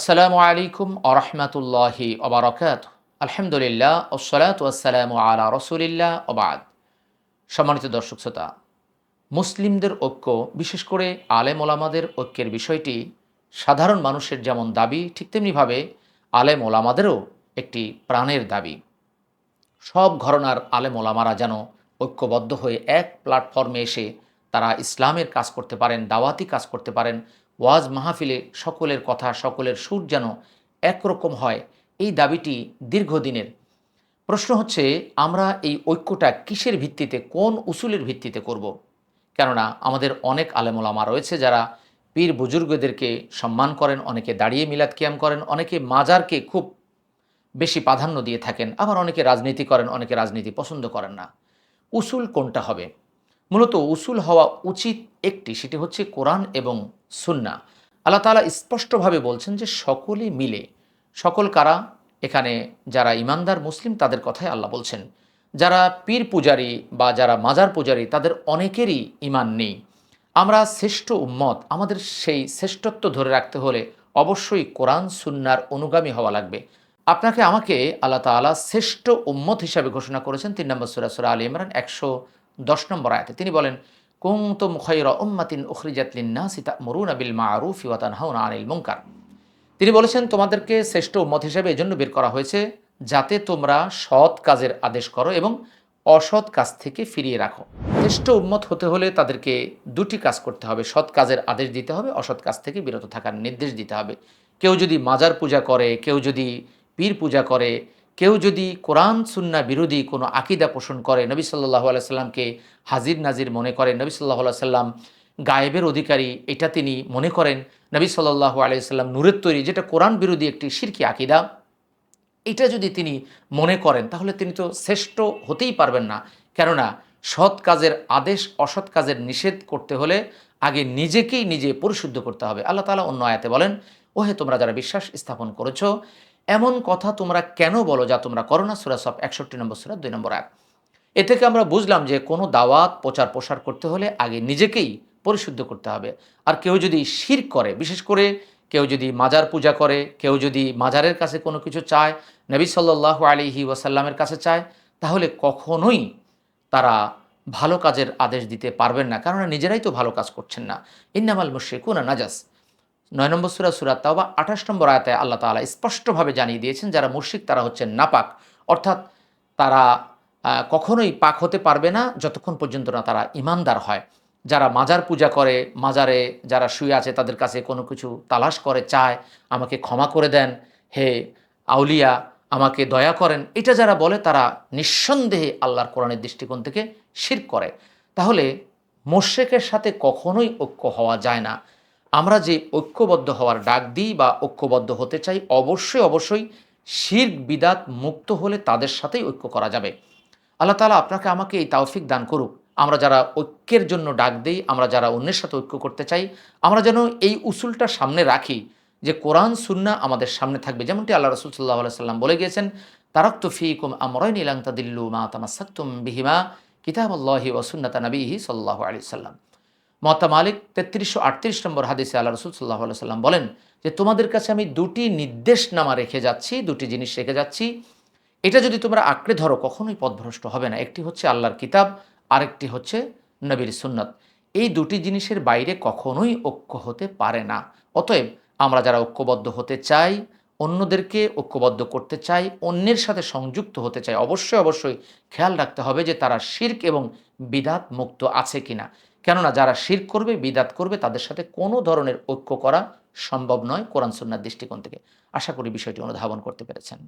আসসালামু আলাইকুম আরহামতুল্লাহি ওবরাকাত আলহামদুলিল্লাহ ওসলাত ওয়াসালাম আলা রসুলিল্লাহ ওবাদ সম্মানিত দর্শক শ্রোতা, মুসলিমদের ঐক্য, বিশেষ করে আলেম ওলামাদের ঐক্যের বিষয়টি সাধারণ মানুষের যেমন দাবি, ঠিক তেমনিভাবে আলেম ওলামাদেরও একটি প্রাণের দাবি। সব ঘরনার আলেম ওলামারা যেন ঐক্যবদ্ধ হয়ে এক প্ল্যাটফর্মে এসে তারা ইসলামের কাজ করতে পারেন, দাওয়াতি কাজ করতে পারেন ওয়াজ মাহফিলে সকলের কথা, সকলের সুর যেন একরকম হয়, এই দাবিটি দীর্ঘদিনের। প্রশ্ন হচ্ছে, আমরা এই ঐক্যটা কিসের ভিত্তিতে, কোন উসুলের ভিত্তিতে করব। কেননা আমাদের অনেক আলেমোলামা রয়েছে যারা পীর বুজুর্গদেরকে সম্মান করেন, অনেকে দাঁড়িয়ে মিলাদ কিয়াম করেন, অনেকে মাজারকে খুব বেশি প্রাধান্য দিয়ে থাকেন, আবার অনেকে রাজনীতি করেন, অনেকে রাজনীতি পছন্দ করেন না। উসুল কোনটা হবে? মূলত উসুল হওয়া উচিত একটি, সেটি হচ্ছে কোরআন এবং সুন্না আল্লাহ তালা স্পষ্টভাবে বলছেন যে সকলে মিলে, সকল কারা? এখানে যারা ইমানদার মুসলিম, তাদের কথাই আল্লাহ বলছেন। যারা পীর পূজারী বা যারা মাজার পূজারী, তাদের অনেকেরই ইমান নেই। আমরা শ্রেষ্ঠ উম্মত, আমাদের সেই শ্রেষ্ঠত্ব ধরে রাখতে হলে অবশ্যই কোরআন সুন্নার অনুগামী হওয়া লাগবে। আপনাকে আমাকে আল্লাহ তালা শ্রেষ্ঠ উম্মত হিসাবে ঘোষণা করেছেন তিন নম্বর সুরা সুরা আলী ইমরান, একশো দশ নম্বর আয়তে তিনি বলেন কুমতুম খৈরা উম্মাতিন উখরিজাতলিন্না সিতা মরুন আবিল মারুফ ইওয়াতান হাউন আনিল মুঙ্কার তিনি বলেছেন, তোমাদেরকে শ্রেষ্ঠ উম্মত হিসেবে এজন্য বের করা হয়েছে যাতে তোমরা সৎ কাজের আদেশ করো এবং অসৎ কাজ থেকে ফিরিয়ে রাখো। শ্রেষ্ঠ উম্মত হতে হলে তাদেরকে দুটি কাজ করতে হবে, সৎ কাজের আদেশ দিতে হবে, অসৎ কাজ থেকে বিরত থাকার নির্দেশ দিতে হবে। কেউ যদি মাজার পূজা করে, কেউ যদি পীর পূজা করে কেউ যদি কোরআন সুন্না বিরোধী কোনো আকিদা পোষণ করে, নবী সাল্লাহ আলাইসাল্লামকে হাজির নাজির মনে করেন, নবী সাল্লাহ সাল্লাম গায়েবের অধিকারী, এটা তিনি মনে করেন, নবী সাল্লাহ আলাইসাল্লাম নূরের তৈরি, যেটা কোরআন বিরোধী একটি শিরকি আকিদা, এটা যদি তিনি মনে করেন, তাহলে তিনি তো শ্রেষ্ঠ হতেই পারবেন না। কেননা, সৎ কাজের আদেশ, অসৎ কাজের নিষেধ করতে হলে আগে নিজেকেই নিজে পরিশুদ্ধ করতে হবে। আল্লাহ তালা অন্য আয়াতে বলেন, ওহে তোমরা যারা বিশ্বাস স্থাপন করেছ এমন কথা তোমরা কেন বলো যা তোমরা করো না? সুরা সব একষট্টি নম্বর, সুরা দুই নম্বর এক এ থেকে আমরা বুঝলাম যে কোনো দাওয়াত, প্রচার প্রসার করতে হলে আগে নিজেকেই পরিশুদ্ধ করতে হবে। আর কেউ যদি শির করে, বিশেষ করে কেউ যদি মাজার পূজা করে, কেউ যদি মাজারের কাছে কোনো কিছু চায়, নবী সাল্লাহ আলিহি ওয়াসাল্লামের কাছে চায়, তাহলে কখনোই তারা ভালো কাজের আদেশ দিতে পারবেন না। কারণ নিজেরাই তো ভালো কাজ করছেন না। ইন্নামাল মুশেকুনা নাজাস। নয় নম্বর সুরা সুরা তাওবা, আঠাশ নম্বর আয়তায় আল্লাহ তালা স্পষ্টভাবে জানিয়ে দিয়েছেন, যারা মুর্শিক তারা হচ্ছেন নাপাক। অর্থাৎ তারা কখনোই পাক হতে পারবে না যতক্ষণ পর্যন্ত না তারা ইমানদার হয়। যারা মাজার পূজা করে, মাজারে যারা শুয়ে আছে, তাদের কাছে কোনো কিছু তালাশ করে, চায়, আমাকে ক্ষমা করে দেন, হে আউলিয়া, আমাকে দয়া করেন, এটা যারা বলে, তারা নিঃসন্দেহে আল্লাহর কোরআনের দৃষ্টিকোণ থেকে শির করে। তাহলে মোশেকের সাথে কখনোই ঐক্য হওয়া যায় না। আমরা যে ঐক্যবদ্ধ হওয়ার ডাক দিই বা ঐক্যবদ্ধ হতে চাই, অবশ্যই অবশ্যই শির্ক, বিদাত, মুক্ত হলে তাদের সাথেই ঐক্য করা যাবে। আল্লাহ তালা আপনাকে আমাকে এই তাওফিক দান করুক। আমরা যারা ঐক্যের জন্য ডাক দিই, আমরা যারা অন্যের সাথে ঐক্য করতে চাই, আমরা যেন এই উসুলটা সামনে রাখি যে কোরআন সুন্না আমাদের সামনে থাকবে। যেমনটি আল্লাহ রসুল সাল্লাহ সাল্লাম বলে গিয়েছেন তারক ফিকুম আমরাই নিলাং তাদিল্লু মা তামাসাক্তুম বিহিমা কিতাব আল্লাহি ওসুন্নাতা নবীহি সাল্লাহ আলি সাল্লাম মতা মালিক তেত্রিশশো আটত্রিশ নম্বর হাদিসে আল্লাহ রসুল সাল্লাহ সাল্লাম বলেন যে তোমাদের কাছে আমি দুটি নির্দেশনামা রেখে যাচ্ছি, দুটি জিনিস রেখে যাচ্ছি। এটা যদি তোমরা আঁকড়ে ধরো, কখনোই পথভ্রষ্ট হবে না। একটি হচ্ছে আল্লাহর কিতাব, আরেকটি হচ্ছে নবীর সুন্নত। এই দুটি জিনিসের বাইরে কখনোই ঐক্য হতে পারে না। অতএব আমরা যারা ঐক্যবদ্ধ হতে চাই, অন্যদেরকে ঐক্যবদ্ধ করতে চাই, অন্যের সাথে সংযুক্ত হতে চাই, অবশ্যই অবশ্যই খেয়াল রাখতে হবে যে তারা শির্ক এবং বিদাত মুক্ত আছে কিনা। কেননা যারা শির করবে, বিদাত করবে, তাদের সাথে কোনো ধরনের ঐক্য করা সম্ভব নয় কোরআন, সুন্নার দৃষ্টিকোণ থেকে। আশা করি বিষয়টি অনুধাবন করতে পেরেছেন।